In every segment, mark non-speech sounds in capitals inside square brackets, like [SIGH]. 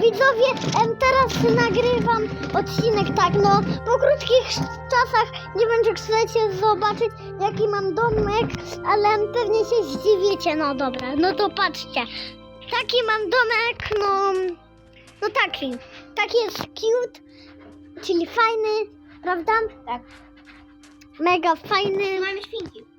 Widzowie, em, teraz nagrywam odcinek tak, no po krótkich czasach nie wiem, czy chcecie zobaczyć jaki mam domek, ale pewnie się zdziwicie, no dobra, no to patrzcie. Taki mam domek, no, no taki, taki jest cute, czyli fajny, prawda? Tak. Mega fajny. Mamy świnki.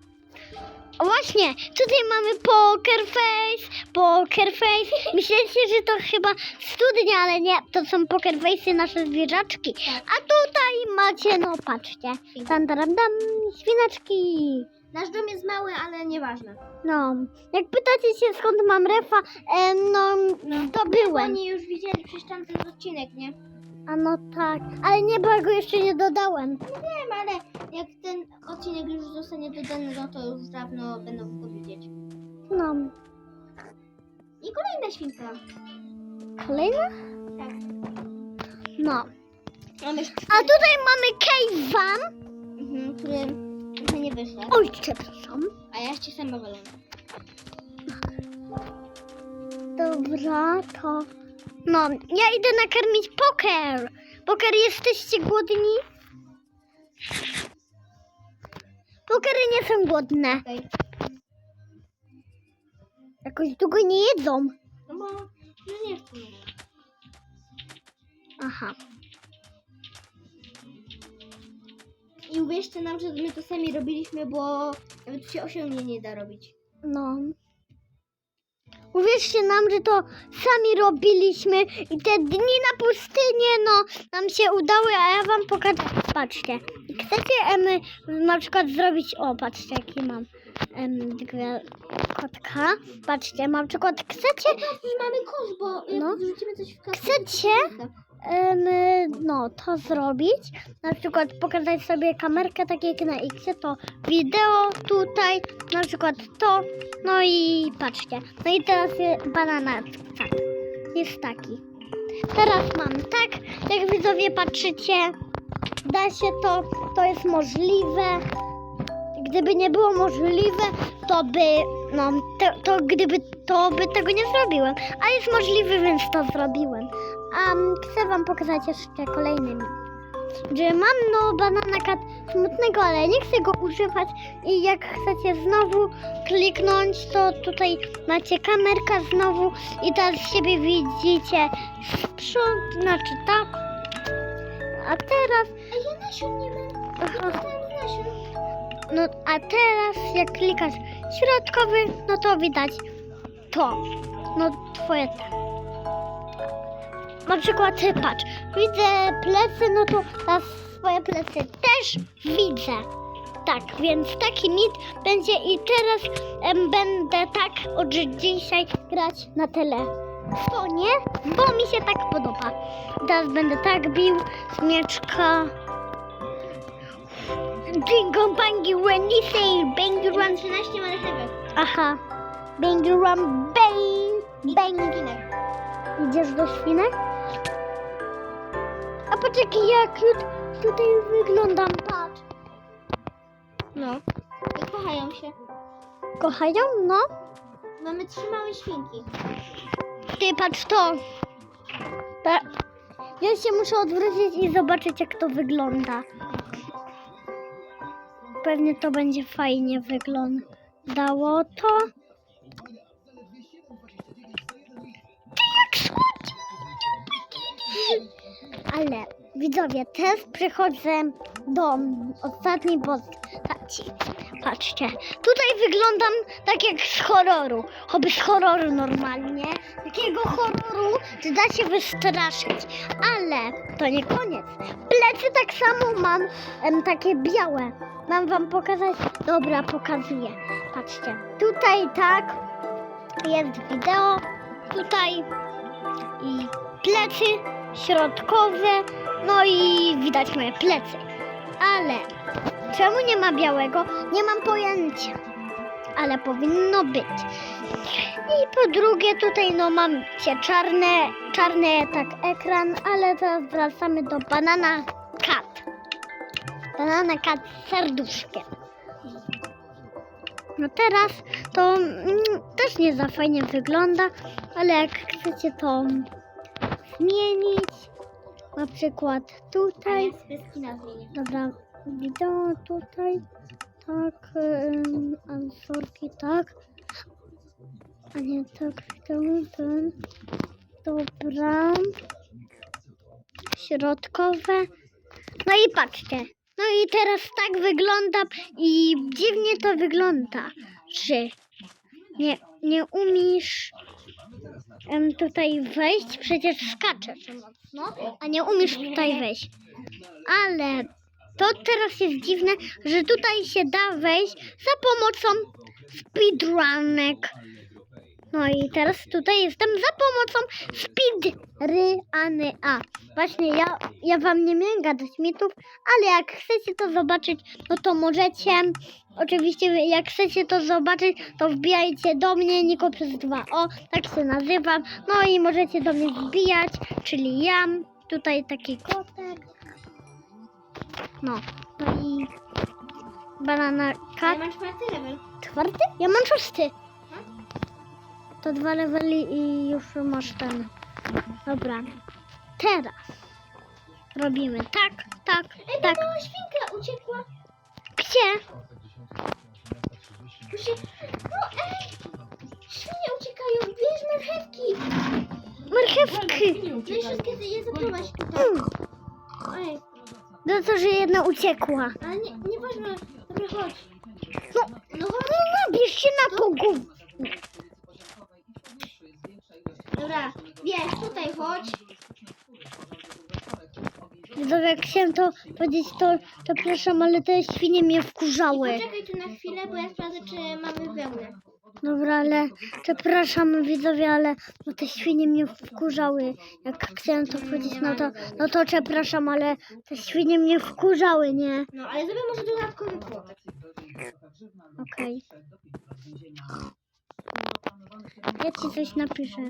O właśnie, tutaj mamy poker face, poker face. [LAUGHS] Myślicie, że to chyba studnia, ale nie, to są poker face'y nasze zwierzaczki. A tutaj macie, no patrzcie, tam, tam, tam, świnaczki. Nasz dom jest mały, ale nieważne. No, jak pytacie się skąd mam refa, e, no, zdobyłem. Oni już widzieli przecież tam ten odcinek, nie? A no tak, ale nie, bo go jeszcze nie dodałem. Wiem, ale jak ten odcinek już zostanie dodany, no to już dawno będą go widzieć. No, I kolejna świnka. kolejna? Tak. No. Mamy A tutaj mamy cave'a. mhm, który nie wyszedł. Oj, przepraszam. A ja jeszcze sama walę. Dobra, to. No, ja idę nakarmić poker. Poker, jesteście głodni? Pokery nie są głodne. Okej. Jakoś długo nie jedzą. No bo no nie chcę. Aha. I uwierzcie nam, że my to sami robiliśmy, bo nawet się osiągnie nie da robić. No. Uwierzcie nam, że to sami robiliśmy i te dni na pustynię, no, nam się udały, a ja wam pokażę. Patrzcie. Chcecie em, na przykład zrobić, o, patrzcie, jaki mam em, dwie kotka. Patrzcie, mam przykład, chcecie, mamy kosz, bo No. no. wrzucimy coś w kasę. chcecie, em, no, to zrobić. Na przykład pokazać sobie kamerkę, tak jak na X, to wideo tutaj, na przykład to, no i patrzcie. No i teraz jest banana, tak, jest taki. Teraz mam tak, jak widzowie patrzycie, da się to, to jest możliwe. Gdyby nie było możliwe, to by, no, to, to gdyby, to by tego nie zrobiłem. A jest możliwe, więc to zrobiłem. A mm, chcę wam pokazać jeszcze kolejny mit. Że mam no banana kat smutnego, ale nie chcę go używać i jak chcecie znowu kliknąć, to tutaj macie kamerka znowu i teraz siebie widzicie z przodu, znaczy tak. A teraz, A ja nasion nie mam. aha, no a teraz jak klikasz środkowy, no to widać to, no twoje te. Na przykład patrz, widzę plecy, no to teraz swoje plecy też widzę. Tak, więc taki mit będzie i teraz em, będę tak od dzisiaj grać na telefonie, bo mi się tak podoba. Teraz będę tak bił z mieczka. Jingle bangy when you say bangy run. Mam 13 marchewek. Aha. Bangy run bang. Bang. Idziesz do świnek? Poczekaj, jak tu- tutaj wyglądam, patrz. No. I kochają się. Kochają? No. Mamy trzy małe świnki. Ty patrz to. Ta. Ja się muszę odwrócić i zobaczyć, jak to wygląda. Pewnie to będzie fajnie wyglądało to. Ale widzowie, teraz przychodzę do ostatniej postaci. Patrzcie, tutaj wyglądam tak jak z horroru. Choby z horroru normalnie. Takiego horroru, że da się wystraszyć. Ale to nie koniec. Plecy tak samo mam em, takie białe. Mam wam pokazać? Dobra, pokazuję. Patrzcie, tutaj tak jest wideo. Tutaj i plecy środkowe, no i widać moje plecy. Ale czemu nie ma białego? Nie mam pojęcia. Ale powinno być. I po drugie tutaj no mam się czarne, czarny tak ekran, ale teraz wracamy do banana cat. Banana cat z serduszkiem. No teraz to mm, też nie za fajnie wygląda, ale jak chcecie to zmienić, na przykład tutaj, dobra, wideo tutaj, tak, ym, ansorki, tak, a nie tak, wideo, ten, dobra, środkowe, no i patrzcie, no i teraz tak wygląda i dziwnie to wygląda, że nie, nie umiesz tutaj wejść, przecież skaczesz mocno, a nie umiesz tutaj wejść. Ale to teraz jest dziwne, że tutaj się da wejść za pomocą speedrunek. No i teraz tutaj jestem za pomocą speedryany A. Właśnie ja, ja wam nie miałem gadać mitów, ale jak chcecie to zobaczyć, no to możecie. Oczywiście jak chcecie to zobaczyć, to wbijajcie do mnie Niko przez 2 O, tak się nazywam. No i możecie do mnie wbijać, czyli ja. Tutaj taki kotek. No, no i banana kat. ja mam czwarty level. Czwarty? Ja mam szósty. To dwa levely i już masz ten. Dobra. Teraz robimy tak, tak, Ej, tak. ta mała świnka uciekła. Gdzie? No ej! Świnie uciekają, bierz marchewki. Marchewki. No i wszystkie je zaprowadź tutaj. Mm. Ej, No to, że jedna uciekła. ale nie, nieważne. Dobra, chodź. No, No chodź. no nabierz się na kogo. Dobra, wiesz, tutaj chodź. Widzowie, jak chciałem to powiedzieć, to, to przepraszam, ale te świnie mnie wkurzały. Poczekaj tu na chwilę, bo ja sprawdzę, czy mamy wełnę. Dobra, ale przepraszam widzowie, ale no te świnie mnie wkurzały. Jak chciałem to powiedzieć, no to, no to przepraszam, ale te świnie mnie wkurzały, nie? No, ale zrobię może dodatkowy płotek. Okej. Ja ci coś napiszę.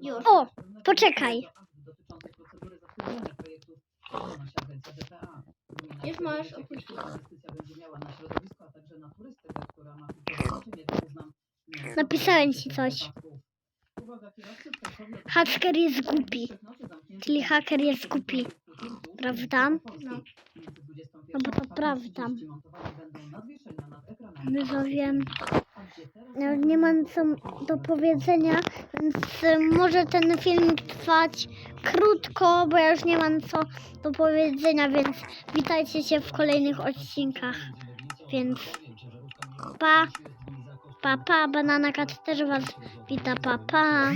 Już. O, poczekaj. Już możesz opuścić. Napisałem ci coś. Hacker jest głupi. Czyli haker jest głupi. Prawda? No. No bo to prawda. Widzowie, ja nie mam co do powiedzenia, więc y, może ten film trwać krótko, bo ja już nie mam co do powiedzenia, więc witajcie się w kolejnych odcinkach. Więc pa, pa, pa, Banana też was wita, pa, pa.